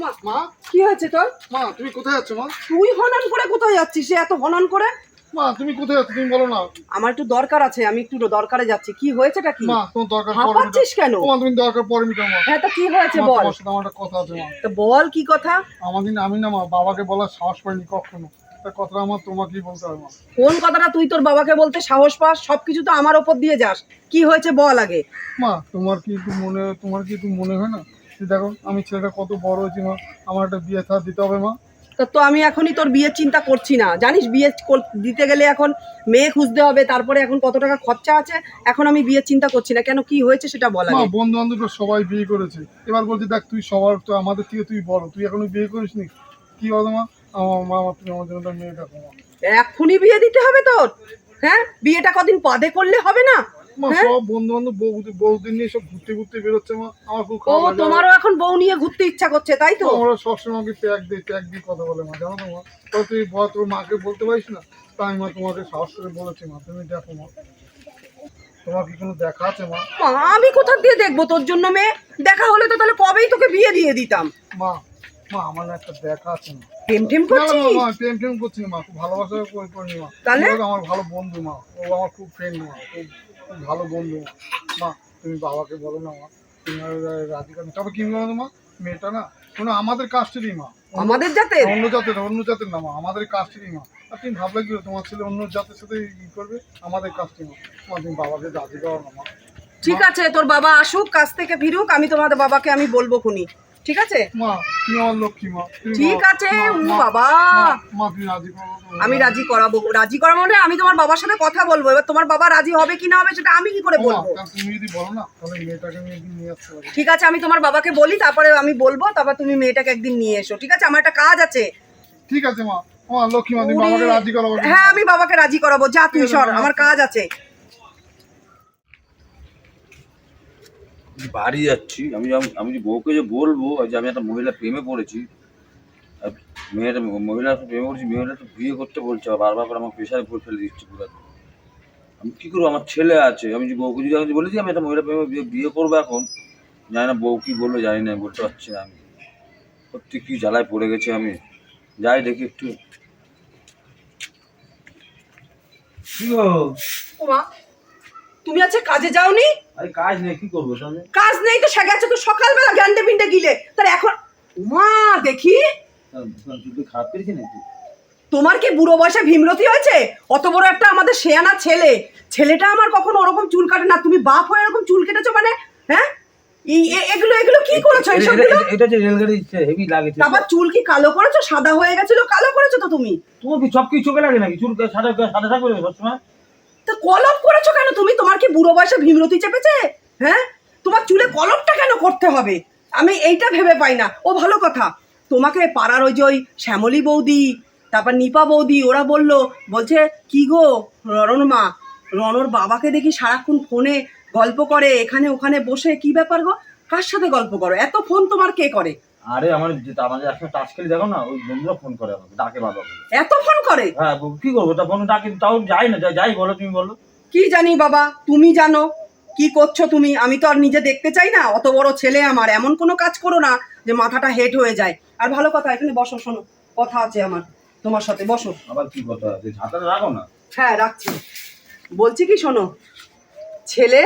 মা মা? কি হয়েছে তোর? মা তুমি কোথায় যাচ্ছ মা? তুই হনন করে কোথায় যাচ্ছিস? সে এত হনন করে? মা তুমি কোথায় যাচ্ছ তুমি বলো না। আমার একটু দরকার আছে আমি একটু দরকারে যাচ্ছি। কি হয়েছেটা কি? মা তোমার দরকার পরে হাঁপাচ্ছিস কেন? মা তুমি দরকার পরে মিটাও মা। হ্যাঁ তা কি হয়েছে বল? তোমার সাথে আমার একটা কথা আছে মা। তা বল কি কথা? আমাদের আমি না মা বাবাকে বলার সাহস পাইনি কখনো। কথাটা আমার তোমাকেই বলতে হবে মা। কোন কথাটা তুই তোর বাবাকে বলতে সাহস পাস? সবকিছু তো আমার ওপর দিয়ে যাস। কি হয়েছে বল আগে। মা তোমার কি একটু মনে তোমার কি একটু মনে হয় না? যে দেখো আমি ছেলেটা কত বড় হয়েছি মা আমার একটা বিয়ে থা দিতে হবে মা। তা তো আমি এখনই তোর বিয়ের চিন্তা করছি না। জানিস বিয়ে দিতে গেলে এখন মেয়ে খুঁজতে হবে তারপরে এখন কত টাকা খরচা আছে এখন আমি বিয়ের চিন্তা করছি না। কেন কি হয়েছে সেটা বলা মা বন্ধু বান্ধব সবাই বিয়ে করেছে। এবার বলছি দেখ তুই সবার তো আমাদের থেকে তুই বড় তুই এখনও বিয়ে করিস নি কি বলতো মা? আমার মা আমার তুমি আমার জন্য একটা মেয়ে দেখো মা। এক্ষুনি বিয়ে দিতে হবে তোর? হ্যাঁ? বিয়েটা কদিন বাদে করলে হবে না? মা হ্যাঁ? সব বন্ধু বান্ধব বউ নিয়ে সব ঘুরতে ঘুরতে বেরোচ্ছে মা। আমার খুব ও তোমারও এখন বউ নিয়ে ঘুরতে ইচ্ছা করছে তাই তো? সবসময় আমাকে দিই ট্যাগ দিয়ে কথা বলে মা জানো তো মা? তুই বল তোর মাকে বলতে পারিস না? তাই মা তোমাকে সাহস করে বলেছি মা তুমি দেখো মা। তোমার কি কোনো দেখা আছে মা? মা, আমি কোথা দিয়ে দেখব তোর জন্য মেয়ে? দেখা হলে তো তাহলে কবেই তোকে বিয়ে দিয়ে দিতাম। মা মা আমার একটা দেখা আছে মা। টেম না, না, মা, প্রেম টেম করছি না, মা খুব ভালোবাসা করে মা। তাহলে? আমার ভালো বন্ধু মা। ও আমার খুব ফ্রেন্ড মা খুব ভালো বন্ধু। মা তুমি বাবাকে বলো না মা। তুমি করেন তবে কি বলো মা? মেয়েটা না কোনো আমাদের কাস্টেরই মা। আমাদের যাতে অন্য জাতের অন্য জাতের না মা আমাদের কাস্টেরই মা। আর তুমি ভাবলে কি তোমার ছেলে অন্য জাতের সাথে ই করবে? আমাদের কাস্টে মা। মা তুমি বাবাকে রাজি করো না মা। ঠিক আছে তোর বাবা আসুক কাজ থেকে ফিরুক আমি তোমাদের বাবাকে আমি বলব খুনি। ঠিক আছে? মা তুমি আমার লক্ষ্মী মা ঠিক আছে মা- বাবা। মা- মা তুমি রাজি করো আমি রাজি করাবো। রাজি করাবো মানে আমি তোমার বাবার সাথে কথা বলব। এবার তোমার বাবা রাজি হবে কি না হবে সেটা আমি কি করে বলব? তুমি যদি বলো না তাহলে মেয়েটাকে আমি একদিন নিয়ে আসতে পারি ঠিক আছে আমি তোমার বাবাকে বলি তারপরে আমি বলব তারপর তুমি মেয়েটাকে একদিন নিয়ে এসো। ঠিক আছে আমার একটা কাজ আছে। ঠিক আছে মা। মা লক্ষ্মী মা তুমি বাবাকে রাজি করাবো। হ্যাঁ আমি বাবাকে রাজি করাবো। যা তুই সর আমার কাজ আছে। বাড়ি যাচ্ছি আমি আমি যে বউকে যে বলব যে আমি একটা মহিলা প্রেমে পড়েছি আর মেয়েটা মহিলা প্রেমে পড়েছি মেয়েটা তো বিয়ে করতে বলছে বারবার করে আমার প্রেশারে পড়ে ফেলে দিচ্ছে পুরো আমি কী করব? আমার ছেলে আছে আমি যে বউকে যদি আমি বলেছি আমি একটা মহিলা প্রেমে বিয়ে বিয়ে করব এখন জানি না বউ কী বলল জানি না বলতে পারছি না আমি। সত্যি কী জ্বালায় পড়ে গেছে আমি। যাই দেখি একটু। কি গো? তুমি আজকে কাজে যাওনি? আরে কাজ নেই কি করব তাহলে কাজ নেই তো সে গেছে তো সকালবেলা গ্যান্ডে পিন্ডে গিলে। তার এখন মা দেখি। তুই খারাপ করেছি নাকি? তোমার কি বুড়ো বয়সে ভীমরতি হয়েছে? অত বড় একটা আমাদের শেয়ানা ছেলে। ছেলেটা আমার কখনো ওরকম চুল কাটে না। তুমি বাপ হয়ে এরকম চুল কেটেছো মানে হ্যাঁ? এগুলো এগুলো কি করেছ? এটা- এইসব এটা- হচ্ছে রেলগাড়ি হেভি লাগে তারপর চুল কি কালো করেছ? সাদা হয়ে গেছিল কালো করেছ তো তুমি? তোমার কি সব কিছু চোখে লাগে নাকি? চুল সাদা সাদা থাকবে সবসময়? তো কলপ করেছ কেন? তুমি তোমার কি বুড়ো বয়সে ভীমরতি চেপেছে? হ্যাঁ? তোমার চুলে কলপটা কেন করতে হবে? আমি এইটা ভেবে পাই না। ও ভালো কথা। তোমাকে পাড়ার ওই যে ওই শ্যামলী বৌদি, তারপর নিপা বৌদি, ওরা বলল, বলছে, কি গো রণর মা? রণর বাবাকে দেখি সারাক্ষণ ফোনে গল্প করে, এখানে ওখানে বসে, কি ব্যাপার গো? কার সাথে গল্প করো? এত ফোন তোমার কে করে? আরে আমার আমাদের একসময় টাচ খেলে দেখো না ওই বন্ধুরা ফোন করে আমাকে ডাকে বাবা বলে এত ফোন করে? হ্যাঁ কি করব? তা ফোন ডাকে তাও যাই না যাই- বলো তুমি বলো। কি জানি বাবা তুমি জানো কি করছ তুমি? আমি তো আর নিজে দেখতে চাই না অত বড় ছেলে আমার এমন কোনো কাজ করো না যে মাথাটা হেট হয়ে যায়। আর ভালো কথা এখানে বসো শোনো কথা আছে আমার তোমার সাথে বসো। আবার কি কথা আছে? ঝাঁটাটা রাখো না। হ্যাঁ রাখছি। বলছি কি শোনো ছেলে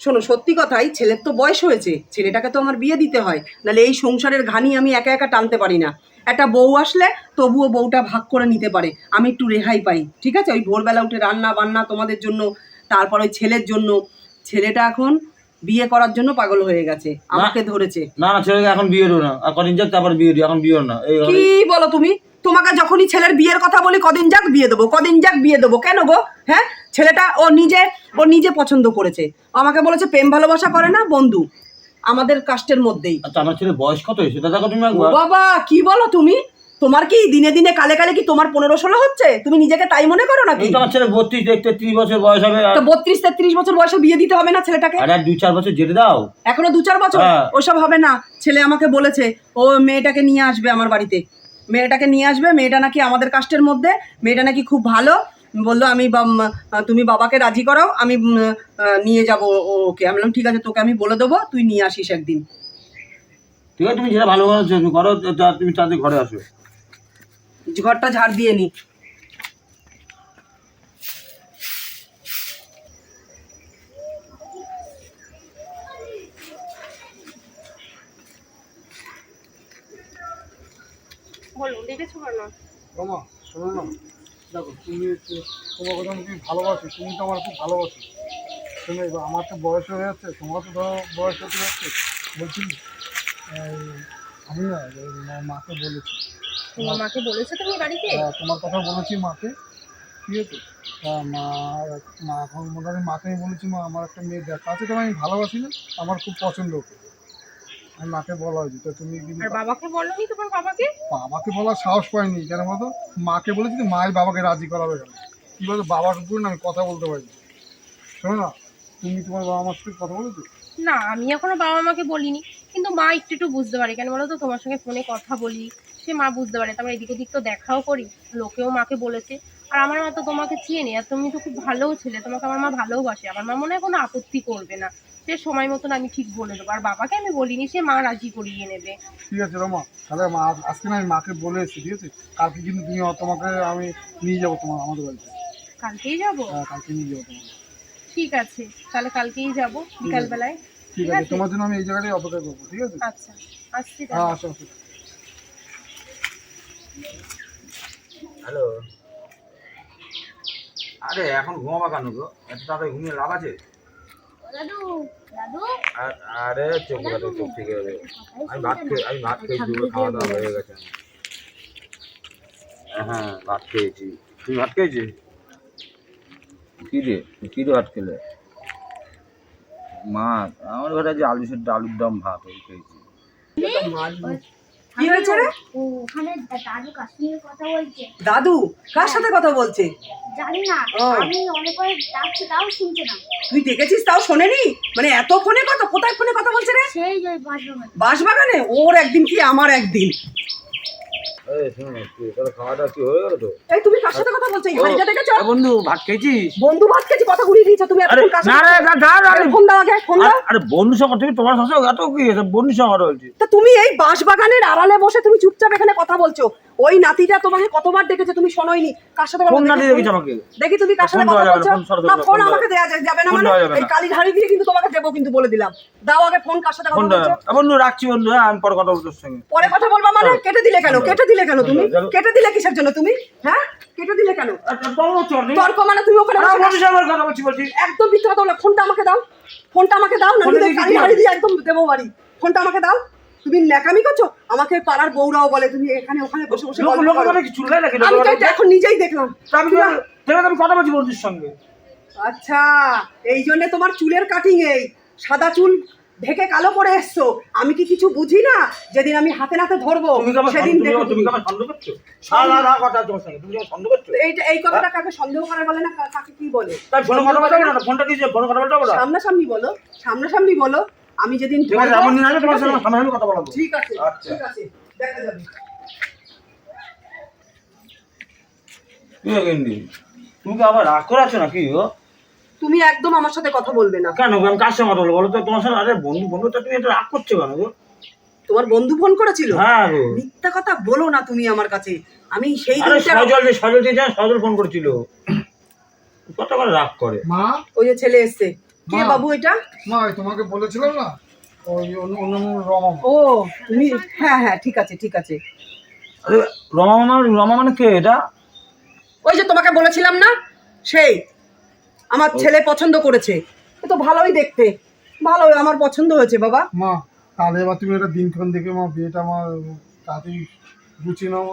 শোনো, সত্যি কথাই ছেলের তো বয়স হয়েছে, ছেলেটাকে তো আমার বিয়ে দিতে হয়, নাহলে এই সংসারের ঘানি আমি একা একা টানতে পারি না। একটা বউ আসলে তবুও বউটা ভাগ করে নিতে পারে, আমি একটু রেহাই পাই, ঠিক আছে? ওই ভোরবেলা উঠে রান্না বান্না তোমাদের জন্য, তারপর ওই ছেলের জন্য। ছেলেটা এখন বিয়ে করার জন্য পাগল হয়ে গেছে আমাকে ধরেছে। না না ছেলেকে এখন বিয়ে দিও না। আর কদিন যাক তারপর বিয়ে দিও এখন বিয়ে না। কি বলো তুমি? তোমাকে যখনই ছেলের বিয়ের কথা বলি কদিন যাক বিয়ে দেবো কদিন যাক বিয়ে দেবো কেন গো? হ্যাঁ? ছেলেটা ও নিজে ও নিজে পছন্দ করেছে। আমাকে বলেছে প্রেম ভালোবাসা করে না বন্ধু? আমাদের কাস্টের মধ্যেই। আচ্ছা আমার ছেলে বয়স কত হয়েছে? দেখো তুমি বাবা কি বলো তুমি? তোমার কি দিনে দিনে কালে কালে কি তোমার পনেরো ষোলো হচ্ছে? তুমি নিজেকে তাই মনে করো নাকি? এই তো ছেলে বত্রিশ দেখতে ত্রিশ বছর বয়স হবে। তো বত্রিশ তেত্রিশ বছর বয়সে বিয়ে দিতে হবে না ছেলেটাকে? আর দুই চার বছর যেতে দাও। এখনও দু চার বছর? হ্যাঁ। ওসব হবে না। ছেলে আমাকে বলেছে ও মেয়েটাকে নিয়ে আসবে আমার বাড়িতে। মেয়েটাকে নিয়ে আসবে মেয়েটা নাকি আমাদের কাস্টের মধ্যে মেয়েটা নাকি খুব ভালো। বলল আমি তুমি বাবাকে রাজি করাও আমি নিয়ে যাব ওকে। আমি বললাম ঠিক আছে তোকে আমি বলে দেবো তুই নিয়ে আসিস একদিন। ঠিক আছে তুমি যেটা ভালো করো তুমি তাদের ঘরে আসো। ঘরটা ঝাড় দিয়ে নি। বলো ডেকেছো কেন রমা শোনো না। দেখো তুমি তো- তোমার কথা আমি ভালোবাসি তুমি তো আমার খুব ভালোবাসি। তুমি আমার তো বয়স হয়ে যাচ্ছে তোমার তো ধরো বয়স হতে যাচ্ছে। বলছি আমি না মাকে বলেছি। তোমার মাকে বলেছ তুমি বাড়িতে? তোমার কথা বলেছি মাকে ঠিক আছে? তা মা মা এখন মোটামুটি মাকে আমি বলেছি মা আমার একটা মেয়ে দেখা আছে তো আমি ভালোবাসি না আমার খুব পছন্দ আমি মাকে বলা হয়েছে তো তুমি আর বাবাকে বলনি তোমার বাবাকে? বাবাকে বলার সাহস পাইনি কেন বলতো? মাকে বলেছি তো মাই বাবাকে রাজি করাবে কেন? কী বলতো? বাবার উপরে আমি কথা বলতে পারি। শোনো না তুমি তোমার বাবা মার সাথে কথা বলেছ? না আমি এখনও বাবা মাকে বলিনি কিন্তু মা একটু একটু বুঝতে পারে। কেন বলো তো তোমার সঙ্গে ফোনে কথা বলি সে মা বুঝতে পারে। তারপর এদিক ওদিক তো দেখাও করি। লোকেও মাকে বলেছে। আর আমার মা তো তোমাকে চেনে আর তুমি তো খুব ভালোও ছেলে। তোমাকে আমার মা ভালোবাসে আমার মা মনে হয় কোনো আপত্তি করবে না। সে সময় মতন আমি ঠিক বলে দেবো। আর বাবাকে আমি বলিনি সে মা রাজি করিয়ে নেবে। ঠিক আছে রমা তাহলে মা আজকে না আমি মাকে বলে এসেছি ঠিক আছে? কালকে কিন্তু তুমি তোমাকে আমি নিয়ে যাব তোমার আমাদের বাড়িতে। কালকেই যাব? হ্যাঁ কালকে নিয়ে যাব তোমাকে। ঠিক আছে তাহলে কালকেই যাব বিকালবেলায়। ঠিক আছে। তোমার জন্য আমি এই জায়গাটাই অপেক্ষা করব ঠিক আছে? আচ্ছা আসছি হ্যাঁ আসো আসো। হ্যালো। আরে এখন ঘুমাবা কেন গো? এত তাড়াতাড়ি ঘুমিয়ে লাভ আছে? দাদু দাদু। আরে চোখ ঘাটে চোখ ঠিক আছে। আমি ভাত খেয়ে আমি ভাত খেয়েছি দুপুরে খাওয়া দাওয়া হয়ে গেছে। হ্যাঁ ভাত খেয়েছি। তুই ভাত খেয়েছিস কী রে? তুই কী রে ভাত খেলে? মাছ। আমার ঘরে যে আলু সেদ্ধ আলুর দম ভাত ওই খেয়েছি। কি হয়েছে রে? ওখানে দাদু কাশ্মীরের কথা বলছে। দাদু কার সাথে কথা বলছে? জানি না। আমি অনেকবার ডাকছি তাও শুনছে না। তুই দেখেছিস তাও শোনেনি? মানে এত ফোনে কথা কোথায় ফোনে কথা বলছে রে? সেই যে বাসবাগানে বাঁশবাগানে? ওর একদিন কি আমার একদিন? বন্ধু ভাত খেয়েছিস বন্ধু ভাত খেয়েছি কথা ঘুরিয়ে দিয়েছ। তুমি আরে এতক্ষণ কার না সাথে রে না না আরে ফোন দাও আগে ফোন দাও। আরে- আরে বন্ধু সঙ্গে তুমি তোমার সাথে এত কি আছে বন্ধু সঙ্গে বলছি। তা তুমি এই বাঁশবাগানের আড়ালে বসে তুমি চুপচাপ এখানে কথা বলছো। ওই নাতিটা তোমাকে কতবার ডেকেছে তুমি শোনোইনি। কার সাথে কথা ফোন না বলছো? দিয়ে দেখেছি আমাকে? দেখি তুমি কার সাথে কথা বলছো? না ফোন আমাকে দেয়া যা- যাবে না মানে? এই। কালি ধাড়ি দিয়ে কিন্তু তোমাকে দেবো কিন্তু বলে দিলাম। দাও আগে ফোন কার সাথে কথা বলছো? বন্ধু রাখছি বন্ধু হ্যাঁ আমি পরে কথা তোর সঙ্গে। পরে কথা বলবা মানে? কেটে দিলে কেন? কেটে দিলে কেন তুমি? কেটে দিলে কিসের জন্য তুমি? হ্যাঁ? কেটে দিলে কেন? তর্ক মানে তুমি ওখানে বলছি একদম মিথ্যা কথা বলো। ফোনটা আমাকে দাও। ফোনটা আমাকে দাও না কালি হাড়ি দিয়ে একদম দেবো বাড়ি। ফোনটা আমাকে দাও। তুমি ন্যাকামি করছ? আমাকে পাড়ার বউরাও বলে তুমি এখানে ওখানে বসে বসে আমি তো এখন নিজেই দেখলাম। আমি কথা বলছি বন্ধুর সঙ্গে। আচ্ছা এই জন্য তোমার চুলের কাটিং এই। সাদা চুল ঢেকে কালো করে এসছো। আমি কি কিছু বুঝি না? যেদিন আমি হাতে নাতে ধরবো সেদিন এইটা এই কথাটা কাকে সন্দেহ করে বলে না? কাকে কি বলে? সামনাসামনি বলো। সামনাসামনি বলো। আমি যেদিন ঠিক আছে ধরবো, আমি তোমার সঙ্গে সামনে কথা বলব ঠিক আছে আচ্ছা। ঠিক আছে দেখা যাবে। কি গেন্ডি তুমি কি আবার রাগ করে আছো নাকি গো তুমি একদম আমার সাথে কথা বলবে না। কেন আমি কার সঙ্গে কথা বলব বলো তো? তোমার সাথে আরে বন্ধু বন্ধু তো তুমি এটা রাগ করছ কেন গো? তোমার বন্ধু ফোন করেছিল? হ্যাঁ গো। মিথ্যা কথা বলো না তুমি আমার কাছে। আমি সেই সজল যে সজল যে সজল ফোন করেছিল। কত করে রাগ করে? মা? ওই যে ছেলে এসছে। কে বাবু এটা? মা তোমাকে বলেছিলাম না? ওই অন্য অন্য রমা। ও তুমি হ্যাঁ হ্যাঁ ঠিক আছে ঠিক আছে। রমা মানে রমা মানে কে এটা? ওই যে তোমাকে বলেছিলাম না? সেই আমার ছেলে পছন্দ করেছে। এ তো ভালোই দেখতে। ভালোই আমার পছন্দ হয়েছে বাবা। মা তাহলে এবার তুমি একটা দিনক্ষণ দেখে মা বিয়েটা আমার তাড়াতাড়ি গুছিয়ে নাও।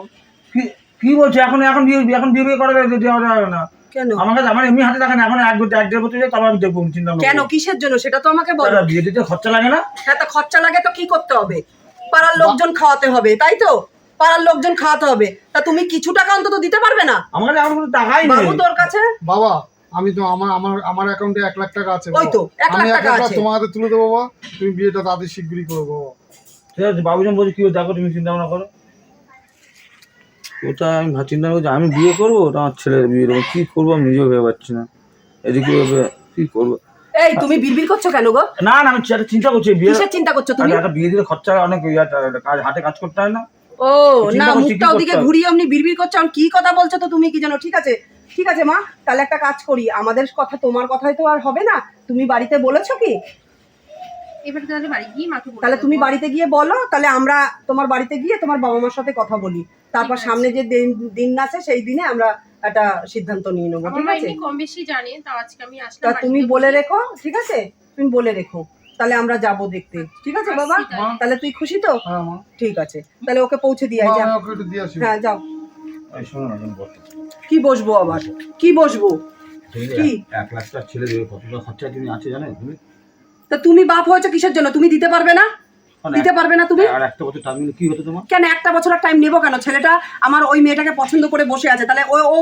কি কি বলছো? এখন এখন বিয়ে এখন বিয়ে বিয়ে করাবে দেওয়া যাবে না। কেন? আমার কাছে আমার এমনি হাতে থাকে না এখন এক বছর এক দেড় বছর আমি দেখব চিন্তা কেন? কিসের জন্য? সেটা তো আমাকে বলো। বিয়ে দিতে খরচা লাগে না? হ্যাঁ তা খরচা লাগে তো কি করতে হবে? পাড়ার লোকজন খাওয়াতে হবে তাই তো? পাড়ার লোকজন খাওয়াতে হবে। তা তুমি কিছু টাকা অন্তত দিতে পারবে না? আমার কাছে কোনো টাকাই নেই। বাবু তোর কাছে? বাবা আমি তো আমার আমার আমার অ্যাকাউন্টে এক লাখ টাকা আছে ওই তো, এক লাখ টাকা আছে। তোমার হাতে তুলে দেবো বাবা। তুমি বিয়েটা তাদের শীঘ্রই করব বাবা। ঠিক আছে বাবুজন বলছি কি দেখো তুমি চিন্তা ভাবনা করো। ওটা আমি ভা- চিন্তা করছি আমি বিয়ে করব? না আমার ছেলের বিয়ে দেবো কী করব আমি নিজেও ভেবে পাচ্ছি না। এদিকে ভেবে কী করব? এই তুমি বিড়বিড় করছ কেন গো? না না আমি একটা চিন্তা করছি বিয়ে কিসের চিন্তা করছ তুমি? একটা বিয়ে দিলে খরচা অনেক ইয়ে কাজ হাতে কাজ করতে হয় না। ও না কি মুখটা ওদিকে ঘুরিয়ে অমনি বিড়বিড় করছ আর কি কথা বলছো তো তুমি কি জানো? ঠিক আছে ঠিক আছে মা তাহলে একটা কাজ করি আমাদের কথা তোমার কথাই তো আর হবে না তুমি বাড়িতে বলেছ কি? এবার তাহলে বাড়ি গিয়ে মাকে তাহলে তুমি বাড়িতে গিয়ে বলো তাহলে আমরা তোমার বাড়িতে গিয়ে তোমার বাবা মার সাথে কথা বলি। তারপর সামনে যে দিন দিন আছে সেই দিনে আমরা একটা সিদ্ধান্ত নিয়ে নেব ঠিক আছে? কম বেশি জানে তাও আজকে আমি তা আসলাম তুমি বলে। রেখো ঠিক আছে? তুমি বলে রেখো। তাহলে আমরা যাব দেখতে ঠিক আছে বাবা? তাহলে। তুই খুশি তো? হ্যাঁ ঠিক আছে। তাহলে ওকে পৌঁছে দিয়ে যা। হ্যাঁ যাও। কি বসবো আবার? কি বসবো? তুমি কি? এক লাখ টাকা ছেলে দেবে কতটা খরচা তুমি আছে জানো তুমি? তা তুমি বাপ হয়েছো কিসের জন্য? তুমি দিতে পারবে না? দিতে পারবে না তুমি? আর একটা বছর টাইম নিলে কি হতো তোমার? কেন একটা বছর টাইম নেব কেন? ছেলেটা আমার ওই মেয়েটাকে পছন্দ করে বসে আছে। তাহলে ও ও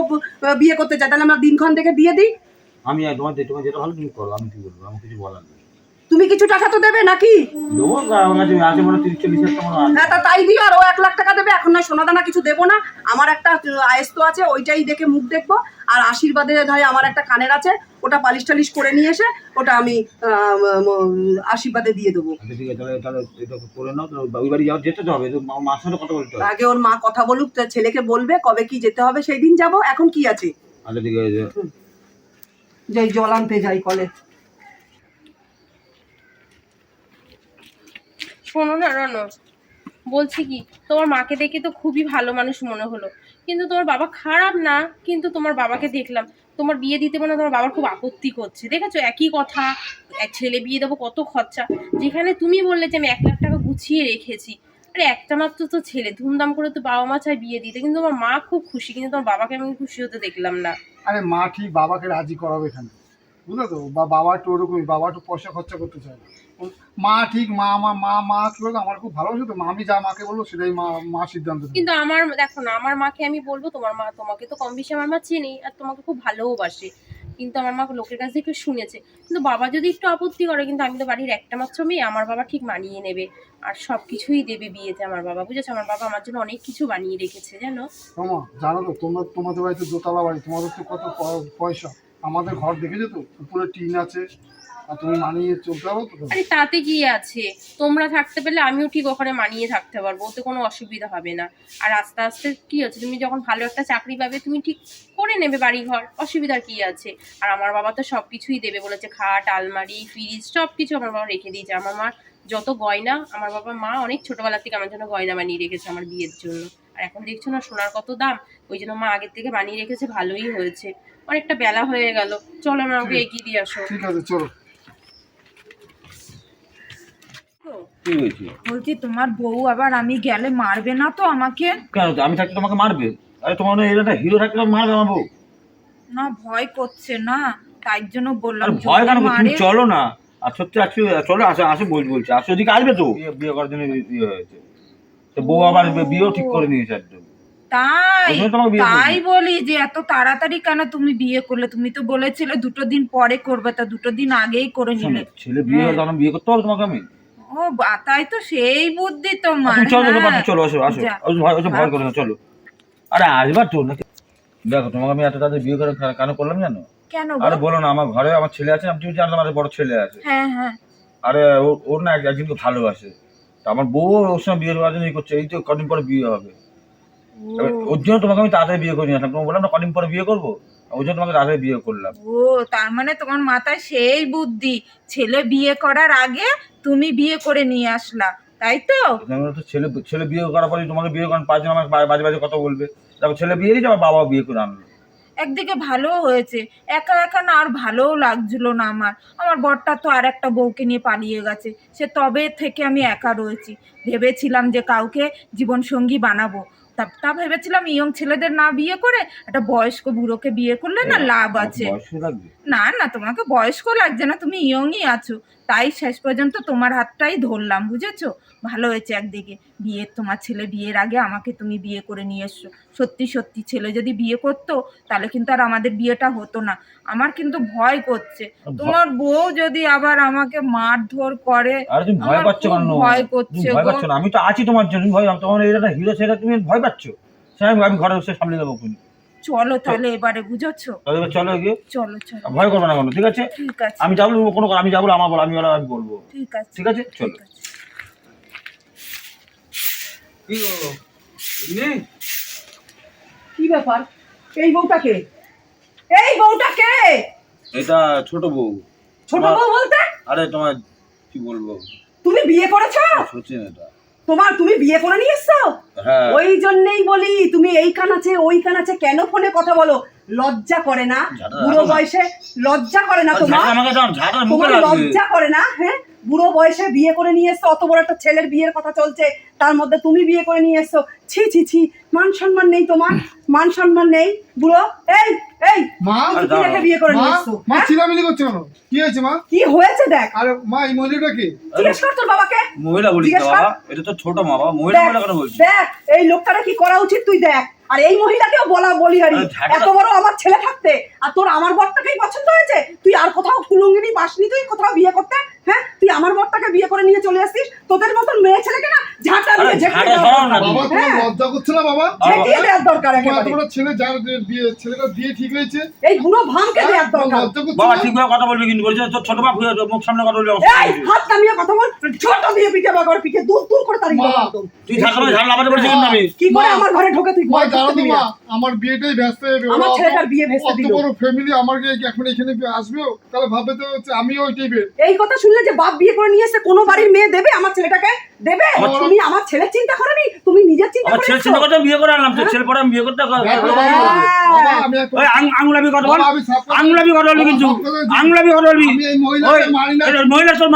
বিয়ে করতে চায়। তাহলে আমরা দিনক্ষণ থেকে দিয়ে দিই? আমি তোমার তোমার যেটা ভালো তুমি করো আমি কি বলব? আমার কিছু বলার নেই। তুমি কিছু টাকা তো দেবে নাকি? হয় তা তাই দিও আর ও এক লাখ টাকা দেবে। এখন নয় সোনা দানা কিছু দেবো না। আমার একটা আয়স্ত আছে ওইটাই দেখে মুখ দেখব। আর আশীর্বাদে ধরে আমার একটা কানের আছে ওটা পালিশ টালিশ করে নিয়ে এসে ওটা আমি আশীর্বাদে দিয়ে দেবো। আচ্ছা আগে ওর মা কথা বলুক ছেলেকে বলবে কবে কি যেতে হবে সেই দিন যাব। এখন কি আছে? আচ্ছা আছে। যাই জল আনতে যাই কলে। শোনো না, রনো। বলছি কি, তোমার মাকে দেখে তো খুবই ভালো মানুষ মনে হলো। কিন্তু তোমার বাবা খারাপ না, কিন্তু তোমার বাবাকে দেখলাম। তোমার বিয়ে দিতে মানে তোমার বাবার খুব আপত্তি করছে। দেখেছ? একই কথা। এক ছেলে বিয়ে দেবো, কত খরচা। যেখানে তুমি বললে যে আমি এক লাখ টাকা গুছিয়ে রেখেছি। আরে, একটা মাত্র তো ছেলে। ধুমধাম করে তো বাবা মা চায় বিয়ে দিতে। কিন্তু তোমার মা খুব খুশি, কিন্তু তোমার বাবাকে আমি খুশি হতে দেখলাম না। আরে, মা ঠিক বাবাকে রাজি করাবে এখানে বুঝলে তো? বা বাবা একটু ওরকমই বাবা একটু পয়সা খরচা করতে চায় না। মা ঠিক মা মা মা মা কি বলতো আমার খুব ভালোবাসে তো আমি যা মাকে বলব সেটাই মা মা সিদ্ধান্ত কিন্তু আমার দেখো না আমার মাকে আমি বলব তোমার মা তোমাকে তো কম বেশি আমার মা চেনে আর তোমাকে খুব ভালোবাসে। কিন্তু আমার মা লোকের কাছ থেকে শুনেছে। কিন্তু বাবা যদি একটু আপত্তি করে কিন্তু আমি তো বাড়ির একটা মাত্র মেয়ে আমার বাবা ঠিক মানিয়ে নেবে। আর সব কিছুই দেবে বিয়েতে আমার বাবা বুঝেছ? আমার বাবা আমার জন্য অনেক কিছু বানিয়ে রেখেছে জানো? জানো তো তোমরা তোমাদের বাড়িতে দোতলা বাড়ি তোমাদের তো কত পয়সা। আমাদের ঘর দেখেছ তো? উপরে টিন আছে, আর তুমি মানিয়ে চলতে পারো তো? আরে তাতে কি আছে? তোমরা থাকতে পেলে আমিও ঠিক ওখানে মানিয়ে থাকতে পারব, ওতে কোনো অসুবিধা হবে না। আর আস্তে আস্তে কি হচ্ছে, তুমি যখন ভালো একটা চাকরি পাবে, তুমি ঠিক করে নেবে বাড়ি ঘর অসুবিধার কি আছে? আর আমার বাবা তো সব কিছুই দেবে বলেছে, খাট, আলমারি ফ্রিজ সব কিছু আমার বাবা রেখে দিয়েছে। আমার মার যত গয়না, আমার বাবা মা অনেক ছোটবেলা থেকে আমার জন্য গয়না বানিয়ে রেখেছে আমার বিয়ের জন্য। আর এখন দেখছ না সোনার কত দাম? ওই জন্য মা আগের থেকে বানিয়ে রেখেছে ভালোই হয়েছে। অনেকটা বেলা হয়ে গেল। চলো আমার ওকে এগিয়ে দিয়ে আসো। ঠিক আছে চলো। বলছি তোমার বউ আবার আমি গেলে মারবে না তো আমাকে? কেন? আমি থাকতে তোমাকে মারবে? আরে তোমার হয় একটা হিরো থাকলে মারবে আমার বউ? না ভয় করছে না। তাই জন্য বললাম ভয় কেন তুমি চলো না। আর সত্যি আজকে চলো আসো আসো বলছি বলছি। আসো ওদিকে আসবে তো। বিয়ে- করার জন্য বিয়ে হয়েছে। তো বউ আবার বিয়েও ঠিক করে নিয়েছে একদম। তাই তাই বলি যে এত তাড়াতাড়ি কেন তুমি বিয়ে করলে? তুমি তো বলেছিলে দুটো দিন পরে করবে তা দুটো দিন আগেই করে নিলে। ছেলে বিয়ে হলে তখন বিয়ে করতে হবে তোমাকে আমি? ও তাই তো সেই বুদ্ধি তোমার চলো হ্যাঁ। চলো চলো আসো। আসো ভয় করো না চলো। আরে আসবার তো নাকি? দেখো তোমাকে আমি এত তাদের বিয়ে করে কেন- করলাম জানো? কেন? আরে বলো? না আমার ঘরে আমার ছেলে আছে আমি তুমি জানলাম আমার বড় ছেলে আছে। হ্যাঁ হ্যাঁ। আরে ও- ওর না এক- একজনকে ভালোবাসে। আমার বউ ওর সঙ্গে বিয়ে করার জন্য ই করছে এই তো কদিন পরে বিয়ে হবে। ওর জন্য তোমাকে আমি তাড়াতাড়ি বিয়ে করে আসলাম। তোমাকে বললাম না কদিন পরে বিয়ে করব? ওই জন্য তোমাকে তাড়াতাড়ি বিয়ে করলাম। ও তার মানে তোমার মাথায় সেই বুদ্ধি ছেলে বিয়ে করার আগে তুমি বিয়ে করে নিয়ে আসলা তাই তো? তো ছেলে ছেলে বিয়ে করার পরে তোমাকে বিয়ে করেন পাঁচজন আমার বাজে বাজে কথা বলবে। তারপর ছেলে বিয়ে দিয়েছে আমার বাবা বিয়ে করে আনলো। একদিকে ভালোও হয়েছে, একা একা না আর ভালোও লাগছিল না আমার। আমার বরটা তো আর একটা বউকে নিয়ে পালিয়ে গেছে, সে তবে থেকে আমি একা রয়েছি। ভেবেছিলাম যে কাউকে জীবনসঙ্গী বানাবো। তা তা ভেবেছিলাম ইয়ং ছেলেদের না বিয়ে করে একটা বয়স্ক বুড়োকে বিয়ে করলে না লাভ আছে। না না তোমাকে বয়স্ক লাগছে না তুমি ইয়ংই আছো। তাই শেষ পর্যন্ত তোমার হাতটাই ধরলাম বুঝেছ? ভালো হয়েছে একদিকে। বিয়ের তোমার ছেলে বিয়ের আগে আমাকে তুমি বিয়ে করে নিয়ে এসছো সত্যি সত্যি ছেলে যদি বিয়ে করতো তাহলে কিন্তু আর আমাদের বিয়েটা হতো না। আমার কিন্তু ভয় করছে। তোমার বউ যদি আবার আমাকে মারধর করে ভয় করছে আমি তো আছি তোমার জন্য ভয় তোমার এটা হিরো ছেলে তুমি ভয় পাচ্ছ? সে আমি আমি ঘরে বসে সামলে দেবো খুনি চলো তাহলে এবারে বুঝেছ? তাহলে এবার চলো গিয়ে। চলো চলো। ভয় করব না কোনো ঠিক আছে? ঠিক আছে। আমি যাব কোনো আমি যাব আমার বল আমি আমি বলব। ঠিক আছে ঠিক আছে? চলো। কি গো নেই কি ব্যাপার? এই বউটাকে? এই বউটাকে? এটা ছোট বউ। ছোট বউ বলতে? আরে তোমার কি বলব? তুমি বিয়ে করেছ? সচিন এটা। তোমার তুমি বিয়ে করে নিয়ে এসছো? হ্যাঁ। ওই জন্যই বলি তুমি এই কান আছে ওই কান আছে কেন ফোনে কথা বলো? লজ্জা করে না। বুড়ো বয়সে লজ্জা করে না তোমার? ঝাঁটা মুখে তোমার লজ্জা করে না হ্যাঁ? বুড়ো বয়সে বিয়ে করে নিয়ে এসছো অত বড় একটা ছেলের বিয়ের কথা চলছে। তার মধ্যে তুমি বিয়ে করে নিয়ে এসছো ছি ছি ছি মান সম্মান নেই তোমার। মান সম্মান নেই বুড়ো। এই এই মা? কি রেখে বিয়ে করে নিয়ে এসছো? মা হ্যাঁ? চিলামিলি করছে কেন? কি হয়েছে মা? কি হয়েছে দেখ? আরে মা এই মহিলাটা কি? জিজ্ঞেস কর তোর বাবাকে। মহিলা বলিস বাবা এটা তো ছোট মা বাবা মহিলা মহিলা কেন বলছিস? দেখ এই লোকটারে কি করা উচিত তুই দেখ। আর এই মহিলাকেও বলা বলি হারি। এত বড় আমার ছেলে থাকতে আর তোর আমার বরটাকেই পছন্দ হয়েছে? তুই আর কোথাও কুলুঙ্গিনি বাসনি তুই কোথাও বিয়ে করতে হ্যাঁ? তুই আমার বরটাকে বিয়ে করে নিয়ে চলে আসছিস তোদের মতন মেয়ে ছেলেকে না ঝাঁটা আরে দিয়ে ঝেঁটে ঝাঁটা দেওয়া সরাও না দরকার। বাবা তোমার। লজ্জা করছে না বাবা? ঝেঁটিয়ে দেওয়ার দরকার একেবারে। এত ছেলে যার বিয়ে ছেলেটা বিয়ে ঠিক হয়েছে এই বুড়ো ভাঙকে দেওয়ার দরকার। বাবা ঠিক করে কথা বলবি কিন্তু বলছে তোর ছোট বাপ হয়ে মুখ সামনে কথা বলবি এই হাত নামিয়ে কথা বল ছোট দিয়ে পিঠে বাগর পিঠে দূর দূর করে তারিখ মা। তুই ঝাঁটা করে লাগাতে বলছিস কিন্তু আমি। কি করে আমার ঘরে ঢোকে তুই? ঘরে জানো ঢুকতে তো দিবি মা আমার বিয়েটাই ব্যস্ত হবে আমার ছেলেটার বিয়ে ভেস্তে দিল। বড় ফ্যামিলি আমাকে এখন এখানে আসবেও? তাহলে ভাববে তো হচ্ছে আমিও এই কথা শুনলে যে বাপ বিয়ে করে নিয়ে এসে কোনো বাড়ির মেয়ে দেবে? আমার ছেলেটাকে দেবে? তুমি আমার ছেলের চিন্তা করনি? তুমি নিজের চিন্তা করে ছেলে চিন্তা করতে বিয়ে করে আনলাম তোর ছেলে পরে আমি বিয়ে করতে হ্যাঁ। ওই আং- আঙুলাবি কথা বল। সাফ কথা- বলবি কিন্তু। সাফ কথা- বলবি। মহিলা তোর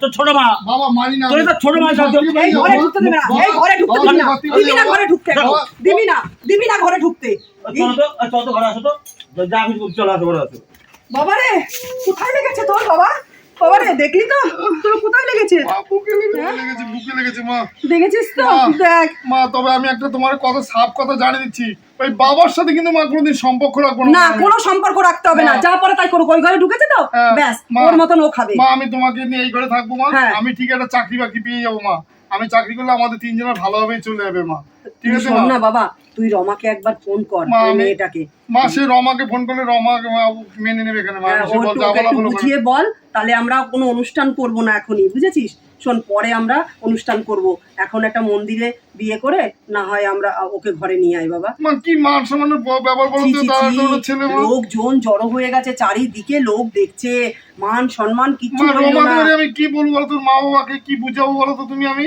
তোর ছোট মা। বাবা মানি না। তোর তো ছোট মা এই ঘরে ঢুকতে দেবে না। এই ঘরে ঢুকতে দিবি না। দিবি না ঘরে ঢুকতে। দিবি না দিবি না ঘরে ঢুকতে। চলো তো চল তো ঘরে আসো তো। যা কিছু আসো ঘরে আসো। বাবা রে কোথায় লেগেছে তোর বাবা? বাবা রে দেখলি তো? তোর কোথায় লেগেছে? বুকে লেগেছে, বুকে লেগেছে, মা। দেখেছিস তো? দেখ। মা, তবে আমি একটা তোমার কথা সাফ কথা জানিয়ে দিচ্ছি। ওই বাবার সাথে কিন্তু মা কোনোদিন সম্পর্ক রাখব না। না কোনো সম্পর্ক রাখতে হবে না। না। যা পরে তাই করুক। ওই ঘরে ঢুকেছে তো? হ্যাঁ, ব্যাস। ওর মতন ও খাবে। মা আমি তোমাকে নিয়ে এই ঘরে থাকব মা। হ্যাঁ। আমি ঠিক একটা চাকরি বাকরি পেয়ে যাব মা। আমি চাকরি করলে আমাদের তিনজনের ভালোভাবেই চলে যাবে মা। ঠিক আছে শোন না বাবা তুই রমাকে একবার ফোন কর ওই মেয়েটাকে। মা সে রমাকে ফোন করলে রমা মেনে নেবে এখানে মা। হ্যাঁ, সে বল যা বলা বলো বুঝিয়ে বল তাহলে আমরা কোনো অনুষ্ঠান করব না এখনই বুঝেছিস? শোন পরে আমরা অনুষ্ঠান করব। এখন একটা মন্দিরে বিয়ে করে না হয় আমরা ওকে ঘরে নিয়ে আয় বাবা। কি মান সম্মানের ব্যবহার ছেলে লোকজন জড়ো হয়ে গেছে চারিদিকে লোক দেখছে মান সম্মান কিছু আমি কি বলব বলো তোর মা বাবাকে কি বুঝাবো বলো তো তুমি আমি?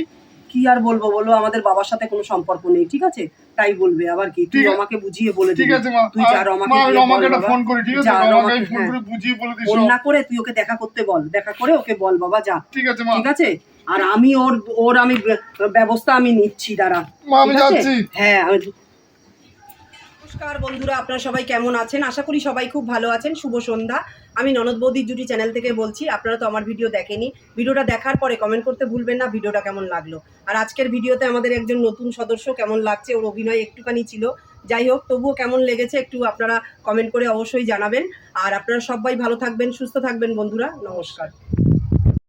কি আর বলব বলো? আমাদের বাবার সাথে কোনো সম্পর্ক নেই ঠিক আছে? তাই বলবে আবার কি? তুই আমাকে রমাকে বুঝিয়ে বলে ঠিক দিবি। তুই যা রমাকে ফোন করি ঠিক আছে? রমাকে ফোন হ্যাঁ। করে বুঝিয়ে বলে দিস ফোন না করে তুই ওকে দেখা করতে বল দেখা করে ওকে বল বাবা যা। ঠিক আছে মা। ঠিক আছে? আর আমি ওর ওর আমি ব্যবস্থা আমি নিচ্ছি দাঁড়া। মা আমি যাচ্ছি। হ্যাঁ নমস্কার বন্ধুরা, আপনারা সবাই কেমন আছেন? আশা করি সবাই খুব ভালো আছেন। শুভ সন্ধ্যা। আমি ননদ বৌদির জুটি চ্যানেল থেকে বলছি, আপনারা তো আমার ভিডিও দেখেনি। ভিডিওটা দেখার পরে কমেন্ট করতে ভুলবেন না, ভিডিওটা কেমন লাগল? আর আজকের ভিডিওতে আমাদের একজন নতুন সদস্য কেমন লাগছে? ওর অভিনয় একটুখানি ছিল। যাই হোক, তবুও কেমন লেগেছে একটু আপনারা কমেন্ট করে অবশ্যই জানাবেন। আর আপনারা সবাই ভালো থাকবেন, সুস্থ থাকবেন বন্ধুরা। নমস্কার।